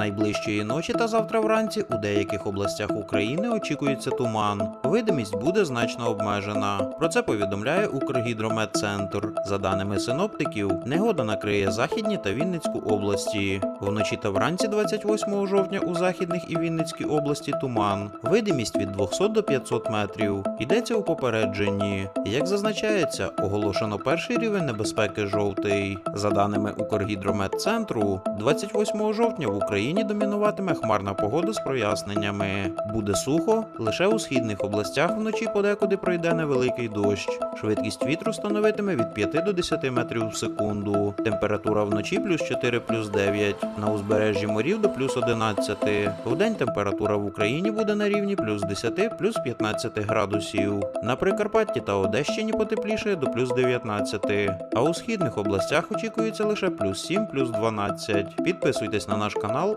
Найближчої ночі та завтра вранці у деяких областях України очікується туман. Видимість буде значно обмежена. Про це повідомляє Укргідрометцентр. За даними синоптиків, негода накриє західні та Вінницьку області. Вночі та вранці 28 жовтня у західних і Вінницькій області туман. Видимість від 200 до 500 метрів. Йдеться у попередженні. Як зазначається, оголошено перший рівень небезпеки жовтий. За даними Укргідрометцентру, 28 жовтня в Україні домінуватиме хмарна погода з проясненнями. Буде сухо, лише у східних областях вночі подекуди пройде невеликий дощ. Швидкість вітру становитиме від 5 до 10 метрів в секунду. Температура вночі плюс 4 плюс 9, на узбережжі морів до плюс 11. Вдень температура в Україні буде на рівні плюс 10 плюс 15 градусів. На Прикарпатті та Одещині потепліше до плюс 19, а у східних областях очікується лише плюс 7 плюс 12. Підписуйтесь на наш канал,